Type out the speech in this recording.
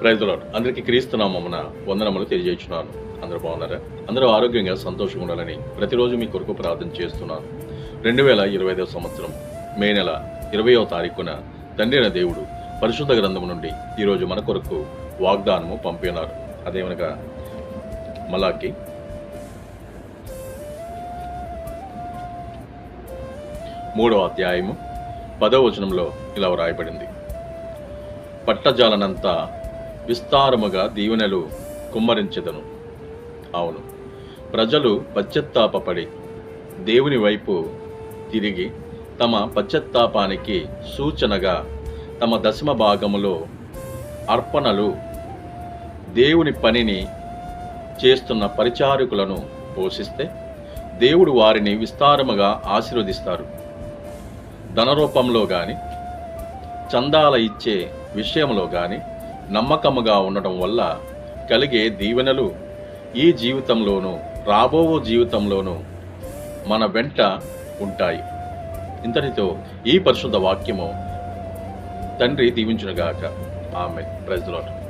ప్రైజ్లో అందరికీ క్రీస్తునామమున వందనములు తెలియజేస్తున్నాను అందరూ బాగున్నారా? అందరూ ఆరోగ్యంగా సంతోషంగా ఉండాలని ప్రతిరోజు మీ కొరకు ప్రార్థన చేస్తున్నాను. రెండు వేల ఇరవై ఐదవ సంవత్సరం మే నెల ఇరవయో తారీఖున తండ్రి అయిన దేవుడు పరిశుద్ధ గ్రంథం నుండి ఈరోజు మన కొరకు వాగ్దానము పంపినారు. అదేమనగా మలాకి మూడవ అధ్యాయము పదవ వచనంలో ఇలా వ్రాయబడింది. పట్టజాలనంతా విస్తారముగా దీవెనలు కుమ్మరించెదను. అవును ప్రజలు పశ్చత్తాపడి దేవుని వైపు తిరిగి తమ పశ్చత్తాపానికి సూచనగా తమ దశమ భాగములో అర్పణలు దేవుని పనిని చేస్తున్న పరిచారకులను పోషిస్తే దేవుడు వారిని విస్తారముగా ఆశీర్వదిస్తారు. ధనరూపంలో కానీ చందాల ఇచ్చే విషయంలో కానీ నమ్మకముగా ఉండటం వల్ల కలిగే దీవెనలు ఈ జీవితంలోనూ రాబో జీవితంలోనూ మన వెంట ఉంటాయి. ఇంతటితో ఈ పరిశుద్ధ వాక్యము తండ్రి దీవించునుగాక. ఆమె ప్రజలు